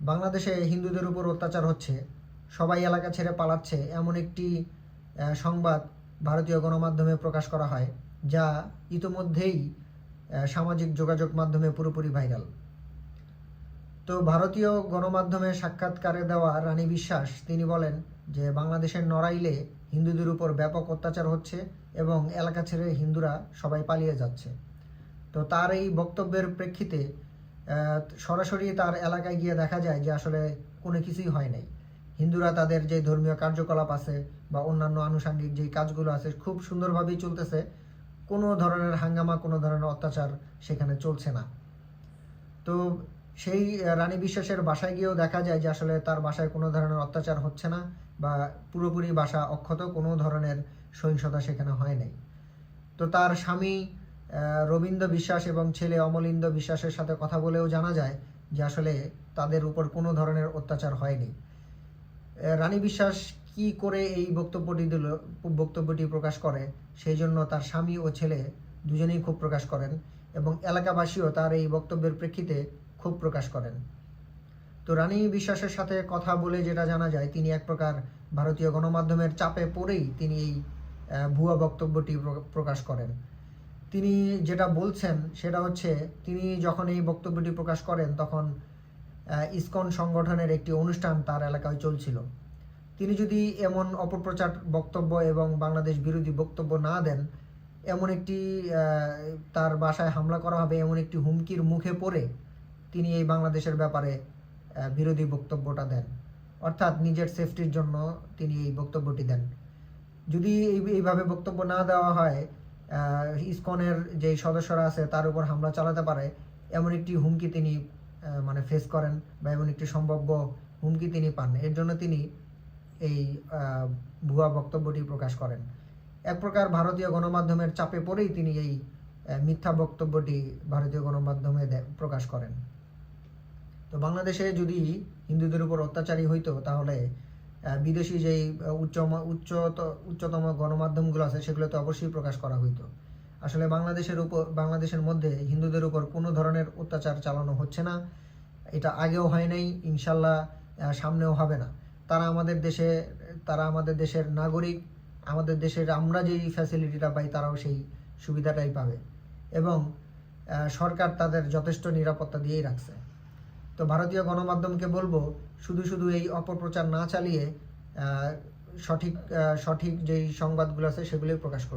বাংলাদেশে হিন্দুদের উপর অত্যাচার হচ্ছে, সবাই এলাকা ছেড়ে পালাচ্ছে এমন একটি সংবাদ ভারতীয় গণমাধ্যমে প্রকাশ করা হয়, যা ইতোমধ্যেই সামাজিক যোগাযোগ মাধ্যমে পুরোপুরি ভাইরাল। তো ভারতীয় গণমাধ্যমে সাক্ষাৎকারে দেওয়া রানী বিশ্বাস, তিনি বলেন যে বাংলাদেশের নড়াইলে হিন্দুদের উপর ব্যাপক অত্যাচার হচ্ছে এবং এলাকা ছেড়ে হিন্দুরা সবাই পালিয়ে যাচ্ছে। তো তার এই বক্তব্যের প্রেক্ষিতে সরাসরি তার এলাকায় গিয়ে দেখা যায় যে আসলে কোনো কিছুই হয় নাই। হিন্দুরা তাদের যে ধর্মীয় কার্যকলাপ আছে বা অন্যান্য আনুষঙ্গিক যে কাজগুলো আছে খুব সুন্দরভাবেই চলতেছে। কোনো ধরনের হাঙ্গামা, কোনো ধরনের অত্যাচার সেখানে চলছে না। তো সেই রানী বিশ্বাসের বাসায় গিয়েও দেখা যায় যে আসলে তার বাসায় কোনো ধরনের অত্যাচার হচ্ছে না বা পুরোপুরি বাসা অক্ষত কোনো ধরনের সহিংসতা সেখানে হয় নাই। তো তার স্বামী রবীন্দ্র বিশ্বাস এবং ছেলে অমলিন্দ বিশ্বাসের সাথে কথা বলেও জানা যায় যে আসলে তাদের উপর কোনো ধরনের অত্যাচার হয়নি। রানী বিশ্বাস কি করে এই বক্তব্যটি দিল, বক্তব্যটি প্রকাশ করে, সেই জন্য তার স্বামী ও ছেলে দুজনেই ক্ষোভ প্রকাশ করেন এবং এলাকাবাসীও তার এই বক্তব্যের প্রেক্ষিতে ক্ষোভ প্রকাশ করেন। তো রানী বিশ্বাসের সাথে কথা বলে যেটা জানা যায়, তিনি এক প্রকার ভারতীয় গণমাধ্যমের চাপে পড়েই তিনি এই ভুয়া বক্তব্যটি প্র- প্রকাশ করেন। তিনি যেটা বলছেন সেটা হচ্ছে, তিনি যখন এই বক্তব্যটি প্রকাশ করেন, তখন ইসকন সংগঠনের একটি অনুষ্ঠান তার এলাকায় চলছিল। তিনি যদি এমন অপপ্রচার বক্তব্য এবং বাংলাদেশ বিরোধী বক্তব্য না দেন, এমন একটি তার বাসায় হামলা করা হবে, এমন একটি হুমকির মুখে পড়ে তিনি এই বাংলাদেশের ব্যাপারে বিরোধী বক্তব্যটা দেন। অর্থাৎ নিজের সেফটির জন্য তিনি এই বক্তব্যটি দেন। যদি এই, এইভাবে বক্তব্য না দেওয়া হয় ইসকনের যে সদস্যরা আছে তার উপর হামলা চালাতে পারে, এমন একটি হুমকি তিনি মানে ফেস করেন বা এমন একটি সম্ভাব্য হুমকি তিনি পান। এর জন্য তিনি এই ভুয়া বক্তব্যটি প্রকাশ করেন। এক প্রকার ভারতীয় গণমাধ্যমের চাপে পড়েই তিনি এই মিথ্যা বক্তব্যটি ভারতীয় গণমাধ্যমে প্রকাশ করেন। তো বাংলাদেশে যদি হিন্দুদের উপর অত্যাচারী হইতো, তাহলে বিদেশি যেই উচ্চ উচ্চ উচ্চতম গণমাধ্যমগুলো আছে, সেগুলোতে অবশ্যই প্রকাশ করা হইতো। আসলে বাংলাদেশের উপর, বাংলাদেশের মধ্যে হিন্দুদের উপর কোনো ধরনের অত্যাচার চালানো হচ্ছে না। এটা আগেও হয় নাই, ইনশাল্লাহ সামনেও হবে না। তারা আমাদের দেশে, তারা আমাদের দেশের নাগরিক, আমাদের দেশের আমরা যেই ফ্যাসিলিটিটা পাই, তারাও সেই সুবিধাটাই পাবে। এবং সরকার তাদের যথেষ্ট নিরাপত্তা দিয়েই রাখছে। তো ভারতীয় গণমাধ্যমকে বলব, শুধু শুধু এই অপপ্রচার না চালিয়ে সঠিক সঠিক যেই সংবাদগুলো আছে সেগুলোই প্রকাশ করুন।